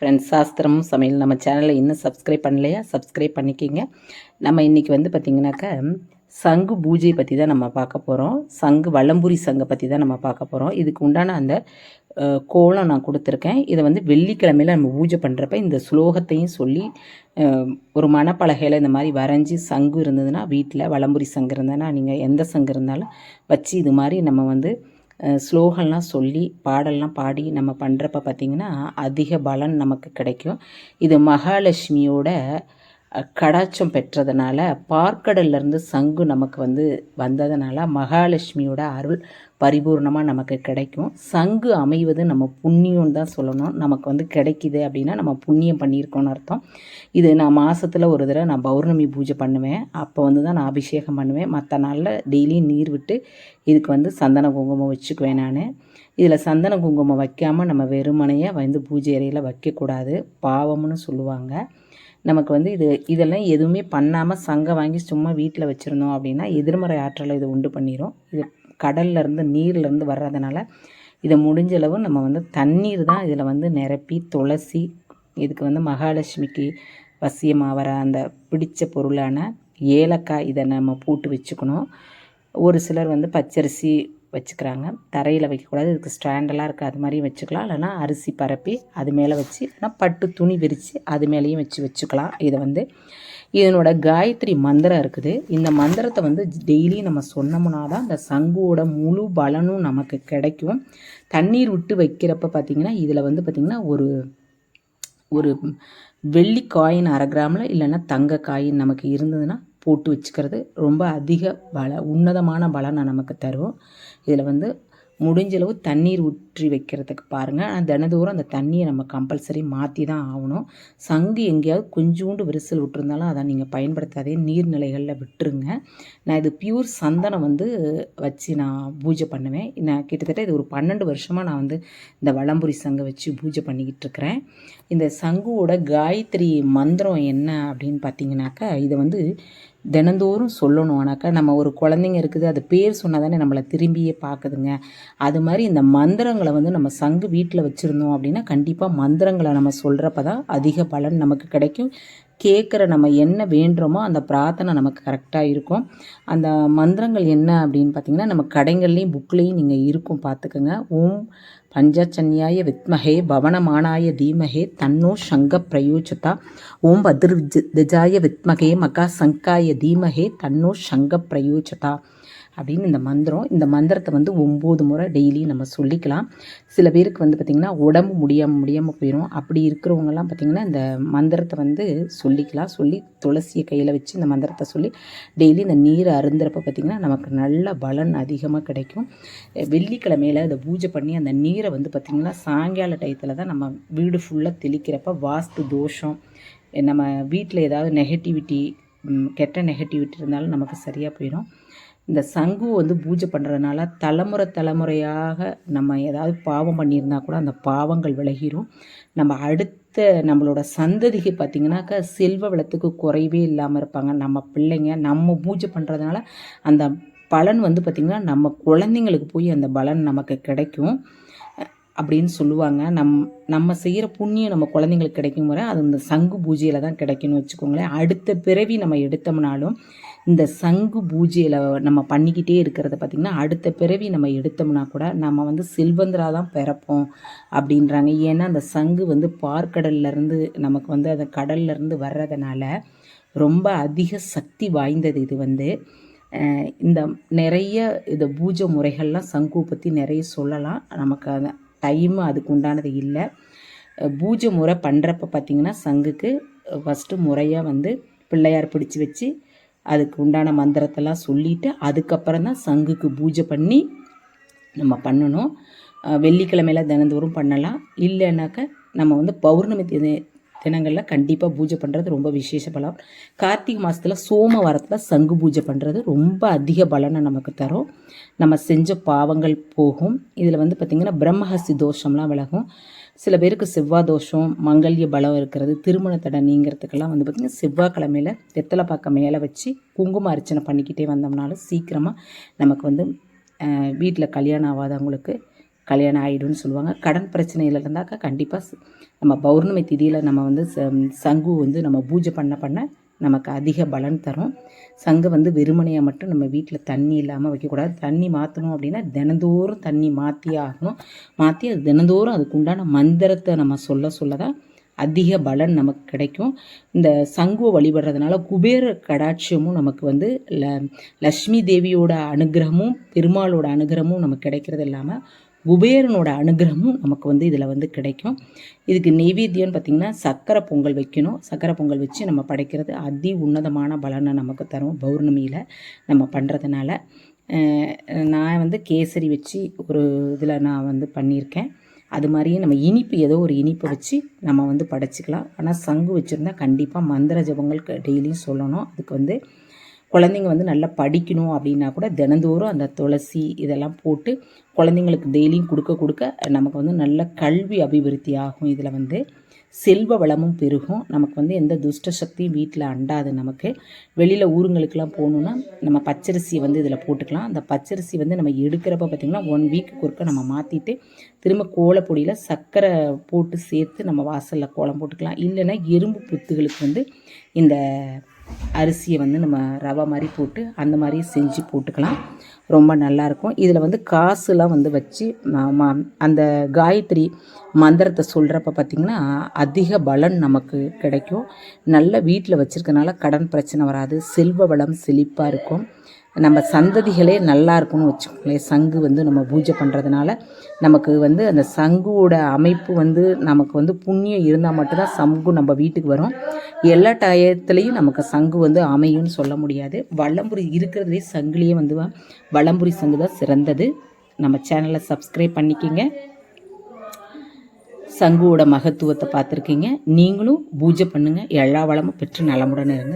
Friends சாஸ்திரம் சமையல். நம்ம சேனலில் இன்னும் சப்ஸ்கிரைப் பண்ணலையா? சப்ஸ்கிரைப் பண்ணிக்கிங்க. நம்ம இன்றைக்கி வந்து பார்த்திங்கனாக்கா சங்கு பூஜை பற்றி தான் நம்ம பார்க்க போகிறோம் சங்கு வல்லம்புரி சங்கை பற்றி தான் நம்ம பார்க்க போகிறோம் இதுக்கு உண்டான அந்த கோலம் நான் கொடுத்துருக்கேன். இதை வந்து வெள்ளிக்கிழமையில் நம்ம பூஜை பண்ணுறப்ப இந்த ஸ்லோகத்தையும் சொல்லி ஒரு மணப்பலகையில் இந்த மாதிரி வரைஞ்சி சங்கு இருந்ததுன்னா வீட்டில் வலம்புரி சங்கு இருந்ததுன்னா நீங்கள் எந்த சங்கு இருந்தாலும் வச்சு இது மாதிரி நம்ம வந்து ஸ்லோகம்லாம் சொல்லி பாடல்லாம் பாடி நம்ம பண்ணுறப்ப பார்த்திங்கன்னா அதிக பலன் நமக்கு கிடைக்கும். இது மகாலட்சுமியோட கடாட்சம் பெற்றதுனால பார்க்கடல்லேருந்து சங்கு நமக்கு வந்து வந்ததுனால மகாலட்சுமியோட அருள் பரிபூர்ணமாக நமக்கு கிடைக்கும். சங்கு அமைவது நம்ம புண்ணியம் தான் சொல்லணும். நமக்கு வந்து கிடைக்கிது அப்படின்னா நம்ம புண்ணியம் பண்ணியிருக்கோம்னு அர்த்தம். இது நான் மாதத்தில் ஒரு தடவை நான் பௌர்ணமி பூஜை பண்ணுவேன். அப்போ வந்து தான் நான் அபிஷேகம் பண்ணுவேன். மற்ற நாளில் டெய்லியும் நீர் விட்டு இதுக்கு வந்து சந்தன குங்குமம் வச்சுக்குவேன் நான். இதில் சந்தன குங்குமம் வைக்காமல் நம்ம வெறுமனையை வந்து பூஜை அறையில் வைக்கக்கூடாது. பாவம்னு சொல்லுவாங்க. நமக்கு வந்து இது இதெல்லாம் எதுவுமே பண்ணாமல் சங்கம் வாங்கி சும்மா வீட்டில் வச்சுருந்தோம் அப்படின்னா எதிர்மறை ஆற்றலை இது உண்டு பண்ணிடும் இது கடல்லேருந்து நீர்லேருந்து வர்றதுனால இதை முடிஞ்ச அளவு நம்ம வந்து தண்ணீர் தான் இதில் வந்து நிரப்பி துளசி இதுக்கு வந்து மகாலட்சுமிக்கு வசியமாகிற அந்த பிடிச்ச பொருளான ஏலக்காய் இதை நம்ம போட்டு வச்சுக்கணும். ஒரு சிலர் வந்து பச்சரிசி வச்சுக்கிறாங்க. தரையில் வைக்கக்கூடாது. இதுக்கு ஸ்டாண்டெல்லாம் இருக்குது அது மாதிரியும் வச்சுக்கலாம். இல்லைன்னா அரிசி பரப்பி அது மேலே வச்சு இல்லைனா பட்டு துணி விரித்து அது மேலேயும் வச்சு வச்சுக்கலாம். இதை வந்து இதனோட காயத்ரி மந்திரம் இருக்குது. இந்த மந்திரத்தை வந்து டெய்லி நம்ம சொன்னோம்னா தான் அந்த சங்குவோட முழு பலனும் நமக்கு கிடைக்கும். தண்ணீர் விட்டு வைக்கிறப்ப பார்த்திங்கன்னா இதில் வந்து பார்த்திங்கன்னா ஒரு ஒரு வெள்ளி காயின் அரை கிராமில் இல்லைன்னா தங்க காயின் நமக்கு இருந்ததுன்னா போட்டு வச்சுக்கிறது ரொம்ப அதிக பல உன்னதமான பலனை நமக்கு தரும் இதில் வந்து முடிஞ்சளவு தண்ணீர் ஊற்றி வைக்கிறதுக்கு பாருங்கள் ஆனால் தினதோறும் அந்த தண்ணியை நம்ம கம்பல்சரி மாற்றி தான் ஆகணும். சங்கு எங்கேயாவது கொஞ்சோண்டு விரிசல் விட்டுருந்தாலும் அதை நீங்கள் பயன்படுத்தாதே நீர்நிலைகளில் விட்டுருங்க. நான் இது பியூர் சந்தனம் வந்து வச்சு நான் பூஜை பண்ணுவேன். நான் கிட்டத்தட்ட இது ஒரு பன்னெண்டு வருஷமாக நான் வந்து இந்த வளம்புரி சங்கை வச்சு பூஜை பண்ணிக்கிட்டு இருக்கிறேன் இந்த சங்குவோட காயத்ரி மந்திரம் என்ன அப்படின்னு பார்த்தீங்கன்னாக்கா இதை வந்து தினந்தோறும் சொல்லணும் ஆனாக்கா நம்ம ஒரு குழந்தைங்க இருக்குது அது பேர் சொன்னால் தானே நம்மளை திரும்பியே பார்க்குதுங்க. அது மாதிரி இந்த மந்திரங்களை வந்து நம்ம சங்கு வீட்டில் வச்சுருந்தோம் அப்படின்னா கண்டிப்பாக மந்திரங்களை நம்ம சொல்கிறப்ப தான் அதிக பலன் நமக்கு கிடைக்கும். கேட்குற நம்ம என்ன வேண்டுறோமோ அந்த பிரார்த்தனை நமக்கு கரெக்டாக இருக்கும். அந்த மந்திரங்கள் என்ன அப்படின்னு பார்த்தீங்கன்னா நம்ம கடைகள்லேயும் புக்லேயும் நீங்கள் இருக்கும் பார்த்துக்கோங்க ஓம் பஞ்சச்சன்யாய வித்மஹே பவனமானாய தீமஹே தன்னோ சங்க பிரயோஜதா. ஓம் பத்ர் திஜாய வித்மகே மகா சங்காய தீமஹே தன்னோ சங்க பிரயோஜதா. அப்படின்னு இந்த மந்திரம் இந்த மந்திரத்தை வந்து ஒம்பது முறை டெய்லி நம்ம சொல்லிக்கலாம். சில பேருக்கு வந்து பார்த்திங்கன்னா உடம்பு முடியாமல் முடியாமல் போயிடும் அப்படி இருக்கிறவங்கலாம் பார்த்திங்கன்னா இந்த மந்திரத்தை வந்து சொல்லிக்கலாம். சொல்லி துளசியை கையில் வச்சு இந்த மந்திரத்தை சொல்லி டெய்லி இந்த நீரை அருந்துறப்ப பார்த்திங்கன்னா நமக்கு நல்ல பலன் அதிகமாக கிடைக்கும். வெள்ளிக்கிழமையில் அதை பூஜை பண்ணி அந்த நீரை வந்து பார்த்திங்கன்னா சாயங்கால டயத்தில் தான் நம்ம வீடு ஃபுல்லாக தெளிக்கிறப்ப வாஸ்து தோஷம் நம்ம வீட்டில் ஏதாவது நெகட்டிவிட்டி கெட்ட நெகட்டிவிட்டி இருந்தாலும் நமக்கு சரியாக போயிடும் இந்த சங்கு வந்து பூஜை பண்ணுறதுனால தலைமுறை தலைமுறையாக நம்ம ஏதாவது பாவம் பண்ணியிருந்தா கூட அந்த பாவங்கள் விலகிடும் நம்ம அடுத்த நம்மளோட சந்ததிக்கு பார்த்திங்கனாக்கா செல்வ வளத்துக்கு குறைவே இல்லாமல் இருப்பாங்க. நம்ம பிள்ளைங்க நம்ம பூஜை பண்ணுறதுனால அந்த பலன் வந்து பார்த்திங்கன்னா நம்ம குழந்தைங்களுக்கு போய் அந்த பலன் நமக்கு கிடைக்கும். அப்படின்னு சொல்லுவாங்க. நம் நம்ம செய்கிற புண்ணியம் நம்ம குழந்தைங்களுக்கு கிடைக்கும் வரை அது இந்த சங்கு பூஜையில் தான் கிடைக்கும்னு வச்சுக்கோங்களேன். அடுத்த பிறவி நம்ம எடுத்தோம்னாலும் இந்த சங்கு பூஜையில் நம்ம பண்ணிக்கிட்டே இருக்கிறத பார்த்திங்கன்னா அடுத்த பிறவி நம்ம எடுத்தோம்னா கூட நம்ம வந்து செல்வந்தராக தான் பிறப்போம் அப்படின்றாங்க. ஏன்னா அந்த சங்கு வந்து பார்க்கடல்லேருந்து நமக்கு வந்து அந்த கடல்லேருந்து வர்றதுனால ரொம்ப அதிக சக்தி வாய்ந்தது இது வந்து. இந்த நிறைய இந்த பூஜை முறைகள்லாம் சங்கு பற்றி நிறைய சொல்லலாம். நமக்கு அதை டைம் அதுக்கு உண்டானது இல்லை. பூஜை முறை பண்ணுறப்ப பார்த்திங்கன்னா சங்குக்கு ஃபஸ்ட்டு முறையாக வந்து பிள்ளையார் பிடிச்சி வச்சு அதுக்கு உண்டான மந்திரத்தெல்லாம் சொல்லிவிட்டு அதுக்கப்புறம் தான் சங்குக்கு பூஜை பண்ணி நம்ம பண்ணணும். அஹ் வெள்ளிக்கிழமையில தினந்தோறும் பண்ணலாம். இல்லைனாக்கா நம்ம வந்து பௌர்ணமி தினங்களில் கண்டிப்பாக பூஜை பண்ணுறது ரொம்ப விசேஷ பலம். கார்த்திகை மாதத்தில் சோமவாரத்தில் சங்கு பூஜை பண்ணுறது ரொம்ப அதிக பலனை நமக்கு தரும். நம்ம செஞ்ச பாவங்கள் போகும். இதில் வந்து பார்த்திங்கன்னா பிரம்மஹஸ்தி தோஷம்லாம் விலகும். சில பேருக்கு செவ்வாய் தோஷம் மங்கல்ய பலம் இருக்கிறது திருமண தடை நீங்கிறதுக்கெல்லாம் வந்து பார்த்திங்கன்னா செவ்வாய்க்கிழமையில் வெத்தலை பாக்க மேலே வச்சு குங்கும அர்ச்சனை பண்ணிக்கிட்டே வந்தோம்னாலும் சீக்கிரமாக நமக்கு வந்து வீட்டில் கல்யாணம் ஆகாதவங்களுக்கு கல்யாணம் ஆகிடும்னு சொல்லுவாங்க. கடன் பிரச்சனையில் இருந்தாக்கா கண்டிப்பாக நம்ம பௌர்ணமி திதியில் நம்ம வந்து ச- சங்கு வந்து நம்ம பூஜை பண்ண பண்ண நமக்கு அதிக பலன் தரும். சங்கு வந்து வெறுமனையாக மட்டும் நம்ம வீட்டில் தண்ணி இல்லாமல் வைக்கக்கூடாது தண்ணி மாற்றணும் அப்படின்னா தினந்தோறும் தண்ணி மாற்றியே ஆகணும். மாற்றி அது தினந்தோறும் அதுக்கு உண்டான மந்திரத்தை நம்ம சொல்ல சொல்ல தான் அதிக பலன் நமக்கு கிடைக்கும். இந்த சங்குவை வழிபடுறதுனால குபேர கடாட்சியமும் நமக்கு வந்து ல லக்ஷ்மி தேவியோட அனுகிரகமும் பெருமாளோட அனுகிரகமும் நமக்கு கிடைக்கிறது இல்லாமல் குபேரனோட அனுகிரகமும் நமக்கு வந்து இதில் வந்து கிடைக்கும். இதுக்கு நெய்வேத்தியம்னு பார்த்திங்கன்னா சக்கரை பொங்கல் வைக்கணும். சக்கரை பொங்கல் வச்சு நம்ம படைக்கிறது அதி உன்னதமான பலனை நமக்கு தரும் பௌர்ணமியில் நம்ம பண்ணுறதுனால நான் வந்து கேசரி வச்சு ஒரு இதில் நான் வந்து பண்ணியிருக்கேன். அது மாதிரியே நம்ம இனிப்பு ஏதோ ஒரு இனிப்பு வச்சு நம்ம வந்து படைச்சிக்கலாம். ஆனால் சங்கு வச்சுருந்தா கண்டிப்பாக மந்திர ஜபங்கள் டெய்லியும் சொல்லணும். அதுக்கு வந்து குழந்தைங்க வந்து நல்லா படிக்கணும் அப்படின்னா கூட தினந்தோறும் அந்த துளசி இதெல்லாம் போட்டு குழந்தைங்களுக்கு டெய்லியும் கொடுக்க கொடுக்க நமக்கு வந்து நல்ல கல்வி அபிவிருத்தி ஆகும். இதில் வந்து செல்வ வளமும் பெருகும். நமக்கு வந்து எந்த துஷ்ட சக்தியும் வீட்டில் அண்டாது நமக்கு. வெளியில் ஊருங்களுக்கெல்லாம் போகணுன்னா நம்ம பச்சரிசியை வந்து இதில் போட்டுக்கலாம். அந்த பச்சரிசி வந்து நம்ம எடுக்கிறப்ப பார்த்திங்கன்னா ஒன் வீக்கு ஒருக்க நம்ம மாற்றிட்டு திரும்ப கோலப்பொடியில் சர்க்கரை போட்டு சேர்த்து நம்ம வாசலில் கோலம் போட்டுக்கலாம். இல்லைன்னா எறும்பு புத்துகளுக்கு வந்து இந்த அரிசியை வந்து நம்ம ரவை மாதிரி போட்டு அந்த மாதிரி செஞ்சு போட்டுக்கலாம். ரொம்ப நல்லாயிருக்கும் இதில் வந்து காசுலாம் வந்து வச்சு அந்த காயத்ரி மந்திரத்தை சொல்கிறப்ப பார்த்திங்கன்னா அதிக பலன் நமக்கு கிடைக்கும். நல்ல வீட்டில் வச்சுருக்கனால கடன் பிரச்சனை வராது. செல்வ வளம் செழிப்பாக இருக்கும். நம்ம சந்ததிகளே நல்லா இருக்கும்னு வச்சுக்கோங்களேன். சங்கு வந்து நம்ம பூஜை பண்ணுறதுனால நமக்கு வந்து அந்த சங்குவோட அமைப்பு வந்து நமக்கு வந்து புண்ணியம் இருந்தால் மட்டும்தான் சங்கு நம்ம வீட்டுக்கு வரும். எல்லா டயத்துலேயும் நமக்கு சங்கு வந்து அமையும்னு சொல்ல முடியாது. வல்லம்புரி இருக்கிறதுலே சங்குலேயே வந்து வல்லம்புரி சங்கு தான் சிறந்தது. நம்ம சேனலை சப்ஸ்கிரைப் பண்ணிக்கிங்க. சங்குவோட மகத்துவத்தை பார்த்துருக்கீங்க. நீங்களும் பூஜை பண்ணுங்கள் எல்லா வளமும் பெற்று நலமுடன் இருங்க.